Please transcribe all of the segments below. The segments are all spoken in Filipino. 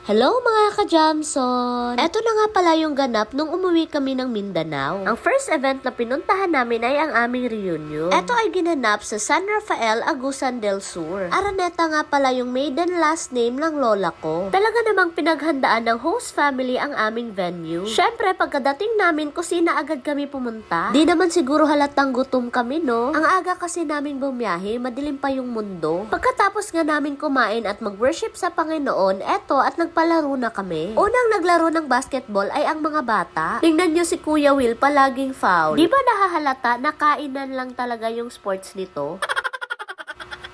Hello mga ka-Jamson! Eto na nga pala yung ganap nung umuwi kami ng Mindanao. Ang first event na pinuntahan namin ay ang aming reunion. Eto ay ginanap sa San Rafael, Agusan del Sur. Araneta nga pala yung maiden last name ng lola ko. Talaga namang pinaghandaan ng host family ang aming venue. Syempre, pagkadating namin, kusina agad kami pumunta. Di naman siguro halatang gutom kami, no? Ang aga kasi namin bumiyahe, madilim pa yung mundo. Pagkatapos nga namin kumain at mag-worship sa Panginoon, eto at nagpalaro na kami. Unang naglaro ng basketball ay ang mga bata. Tingnan nyo si Kuya Will palaging foul. Di ba nahahalata na kainan lang talaga yung sports nito?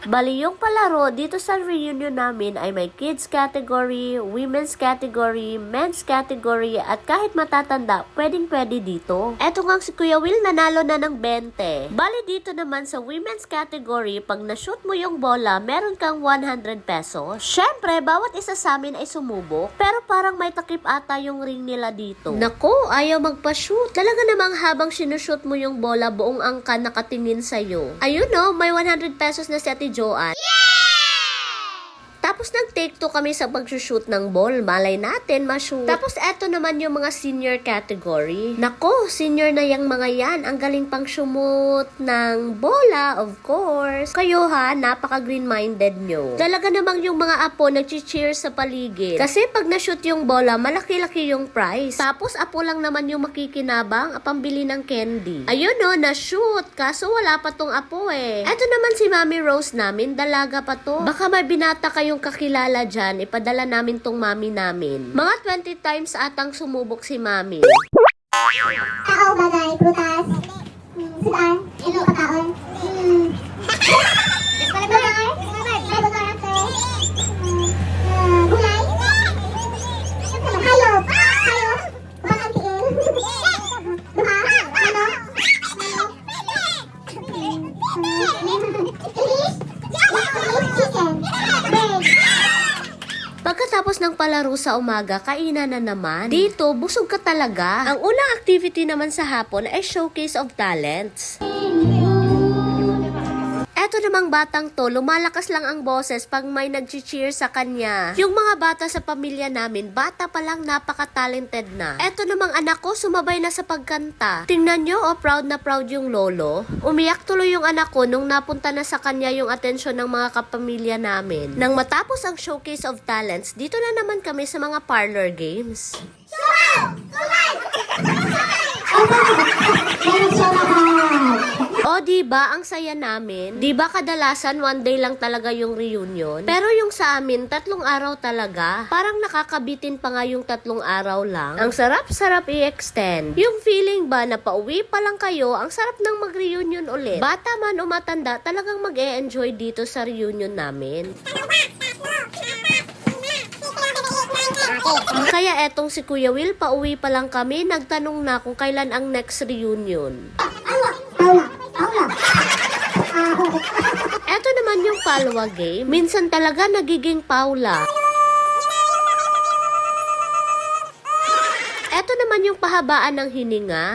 Bali, yung palaro dito sa reunion namin ay may kids category, women's category, men's category, at kahit matatanda, pwedeng pwede dito. Eto nga si Kuya Will nanalo na ng 20. Bali, dito naman sa women's category, pag na-shoot mo yung bola, meron kang 100 pesos. Syempre, bawat isa sa amin ay sumubok, pero parang may takip ata yung ring nila dito. Nako, ayaw magpa-shoot. Talaga namang habang sinushoot mo yung bola, buong angka nakatingin sa'yo. Ayun no, may 100 pesos na si Ate Joanne. Yeah! Tapos nag-take two kami sa pag-shoot ng ball. Malay natin, ma-shoot. Tapos eto naman yung mga senior category. Nako, senior na yung mga yan. Ang galing pang sumut ng bola, of course. Kayo ha, napaka-green-minded nyo. Talaga namang yung mga apo nag-cheer sa paligid. Kasi pag na-shoot yung bola, malaki-laki yung prize. Tapos apo lang naman yung makikinabang, pambili ng candy. Ayun no, na-shoot. Kaso wala pa tong apo eh. Eto naman si Mami Rose namin, dalaga pa to. Baka may binata kayong kakilala dyan, ipadala namin tong mami namin. Mga 20 times atang sumubok si mami. Tao, bagay, prutas. Sudan. Ano ka ng palaro sa umaga, kainan na naman. Dito, busog ka talaga. Ang unang activity naman sa hapon ay showcase of talents. Eto namang batang to, lumalakas lang ang boses pag may nag-cheer sa kanya. Yung mga bata sa pamilya namin, bata pa lang napaka-talented na. Eto namang anak ko, sumabay na sa pagkanta. Tingnan nyo, oh, proud na proud yung lolo. Umiyak tuloy yung anak ko nung napunta na sa kanya yung atensyon ng mga kapamilya namin. Nang matapos ang showcase of talents, dito na naman kami sa mga parlor games. Meron siya lahat. O, di ba ang saya namin? Di ba kadalasan one day lang talaga yung reunion? Pero yung sa amin, tatlong araw talaga. Parang nakakabitin pa nga yung tatlong araw lang. Ang sarap-sarap i-extend. Yung feeling ba na pauwi pa lang kayo, ang sarap ng mag-reunion ulit. Bata man o matanda, talagang mag -e enjoy dito sa reunion namin. Kaya etong si Kuya Will, pauwi pa lang kami, nagtanong na kung kailan ang next reunion. Eto naman yung Palwa game. Minsan talaga nagiging Paula. Eto naman yung pahabaan ng hininga.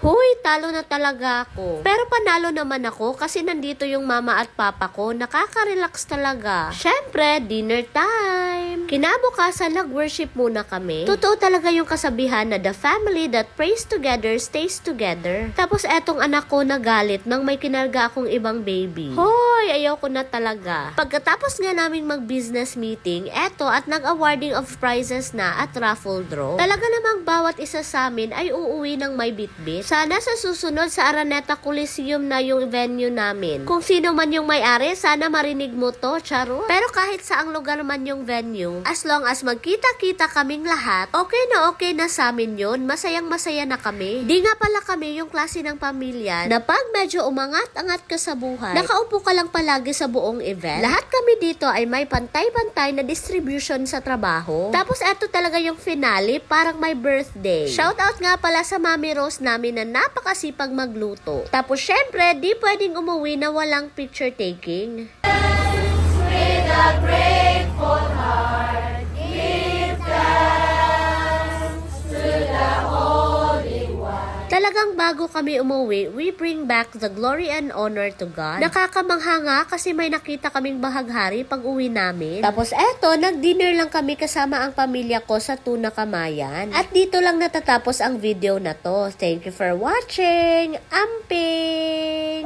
Huy, talo na talaga ako. Pero panalo naman ako kasi nandito yung mama at papa ko. Nakaka-relax talaga. Syempre, dinner time. Kinabukasan, nag-worship muna kami. Totoo talaga yung kasabihan na the family that prays together stays together. Tapos etong anak ko nagalit nang may kinarga akong ibang baby. Hoy, ayaw ko na talaga. Pagkatapos nga naming mag-business meeting, eto at nag-awarding of prizes na at raffle draw. Talaga namang bawat isa sa amin ay uuwi ng may bitbit. Sana sa susunod sa Araneta Coliseum na yung venue namin. Kung sino man yung may-ari, sana marinig mo to, charo. Pero kahit saang lugar man yung venue, as long as magkita-kita kaming lahat, okay na okay na sa amin yun. Masayang masaya na kami. Di nga pala kami yung klase ng pamilya na pag medyo umangat-angat ka sa buhay, nakaupo ka lang palagi sa buong event. Lahat kami dito ay may pantay-pantay na distribution sa trabaho. Tapos eto talaga yung finale, parang my birthday. Shout out nga pala sa Mami Rose namin na napakasipag magluto. Tapos syempre, di pwedeng umuwi na walang picture taking. Talaga Talagang bago kami umuwi, we bring back the glory and honor to God. Nakakamangha nga kasi may nakita kaming bahaghari pag uwi namin. Tapos eto, nag-dinner lang kami kasama ang pamilya ko sa Tuna Kamayan. At dito lang natatapos ang video na to. Thank you for watching. Amping!